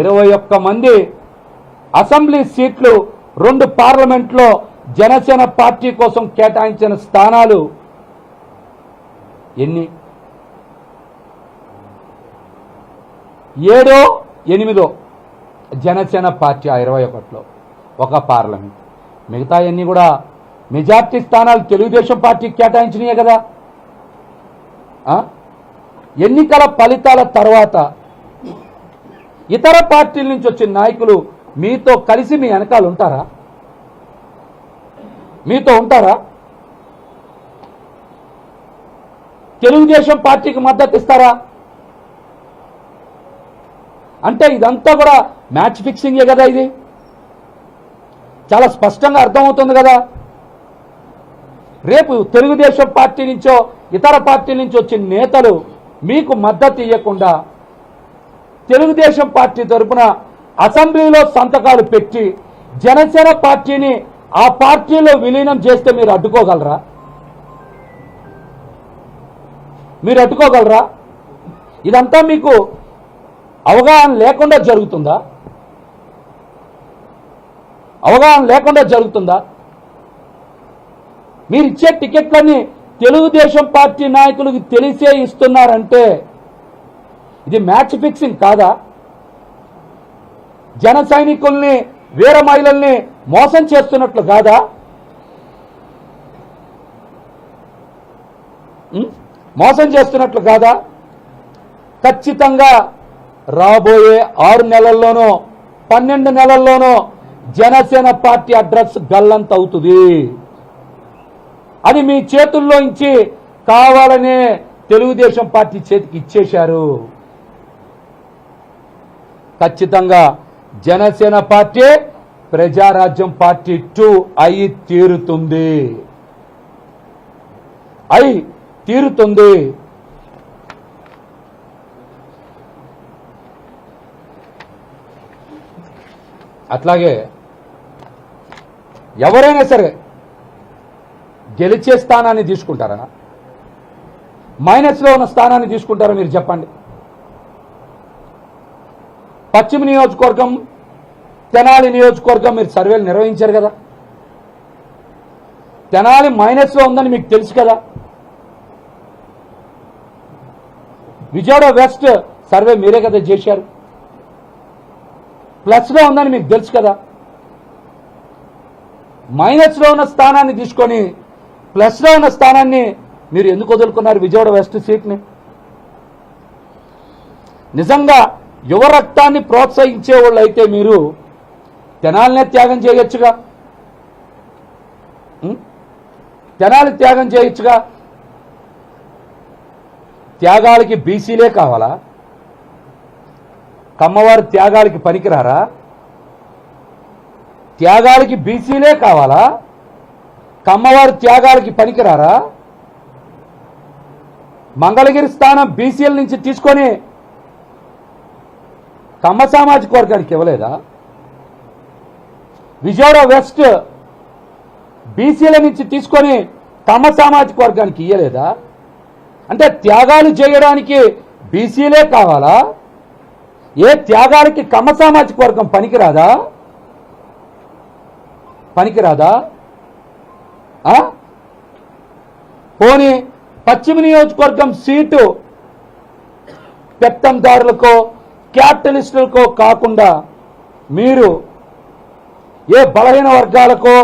ఇరవై ఒక్క మంది అసెంబ్లీ సీట్లు రెండు పార్లమెంట్లో జనసేన పార్టీ కోసం కేటాయించిన స్థానాలు ఎన్ని? ఏడో ఎనిమిదో జనసేన పార్టీ ఆ ఇరవై ఒకటిలో ఒక పార్లమెంట్. మిగతా అన్ని కూడా మెజార్టీ స్థానాలు తెలుగుదేశం పార్టీకి కేటాయించినాయే కదా. ఎన్నికల ఫలితాల తర్వాత ఇతర పార్టీల నుంచి వచ్చిన నాయకులు మీతో కలిసి మీ వెనకాల ఉంటారా? మీతో ఉంటారా? తెలుగుదేశం పార్టీకి మద్దతు ఇస్తారా? అంటే ఇదంతా కూడా మ్యాచ్ ఫిక్సింగే కదా ఇది? చాలా స్పష్టంగా అర్థమవుతుంది కదా? రేపు తెలుగుదేశం పార్టీ నుంచో ఇతర పార్టీల నుంచి వచ్చిన నేతలు మీకు మద్దతు ఇవ్వకుండా తెలుగుదేశం పార్టీ తరపున అసెంబ్లీలో సంతకాలు పెట్టి జనసేన పార్టీని ఆ పార్టీలో విలీనం చేస్తే మీరు అడ్డుకోగలరా? మీరు అడ్డుకోగలరా? ఇదంతా మీకు అవగాహన లేకుండా జరుగుతుందా? అవగాహన లేకుండా జరుగుతుందా? మీరు ఇచ్చే టికెట్లన్నీ తెలుగుదేశం పార్టీ నాయకులకు తెలిసే ఇస్తున్నారంటే ఇది మ్యాచ్ ఫిక్సింగ్ కాదా? జన సైనికుల్ని వీర మహిళల్ని మోసం చేస్తున్నట్లు కాదా? మోసం చేస్తున్నట్లు కాదా? ఖచ్చితంగా రాబోయే ఆరు నెలల్లోనో పన్నెండు నెలల్లోనో జనసేన పార్టీ అడ్రస్ గల్లంత అవుతుంది అది మీ చేతుల్లో నుంచి కావాలనే తెలుగుదేశం పార్టీ చేతికి ఇచ్చేశారు. ఖచ్చితంగా Janasena party Prajarajyam party two అయి తీరుతుంది. అయి తీరుతుంది. అట్లాగే ఎవరైనా సరే గెలిచే స్థానాన్ని తీసుకుంటారా? మైనస్లో ఉన్న స్థానాన్ని తీసుకుంటారా మీరు చెప్పండి. పశ్చిమ నియోజకవర్గం తెనాలి నియోజకవర్గం మీరు సర్వేలు నిర్వహించారు కదా. తెనాలి మైనస్లో ఉందని మీకు తెలుసు కదా. విజయవాడ వెస్ట్ సర్వే మీరే కదా చేశారు. ప్లస్లో ఉందని మీకు తెలుసు కదా. మైనస్లో ఉన్న స్థానాన్ని తీసుకొని ప్లస్లో ఉన్న స్థానాన్ని మీరు ఎందుకు వదులుకున్నారు విజయవాడ వెస్ట్ సీట్ని? నిజంగా యువ రక్తాన్ని ప్రోత్సహించే వాళ్ళు అయితే మీరు తెనాలనే త్యాగం చేయొచ్చుగా? తెనాలి త్యాగం చేయొచ్చుగా? త్యాగాలకి బీసీలే కావాలా? కమ్మవారి త్యాగాలకి పనికిరారా? త్యాగాలకి బీసీలే కావాలా? కమ్మవారి త్యాగాలకి పనికిరారా? మంగళగిరి స్థానం బీసీల నుంచి తీసుకొని కమ్మ సామాజిక వర్గానికి ఇవ్వలేదా? విజయవాడ వెస్ట్ బీసీల నుంచి తీసుకొని తమ సామాజిక వర్గానికి ఇయ్యలేదా? అంటే త్యాగాలు చేయడానికి బీసీలే కావాలా? ఏ త్యాగాలకి కమ్మ సామాజిక వర్గం పనికిరాదా? పనికిరాదా? ఆ? పోనీ పశ్చిమ నియోజకవర్గం సీటు పెత్తందారులకో క్యాపిటలిస్టులకో కాకుండా మీరు ఏ బలహీన వర్గాలకో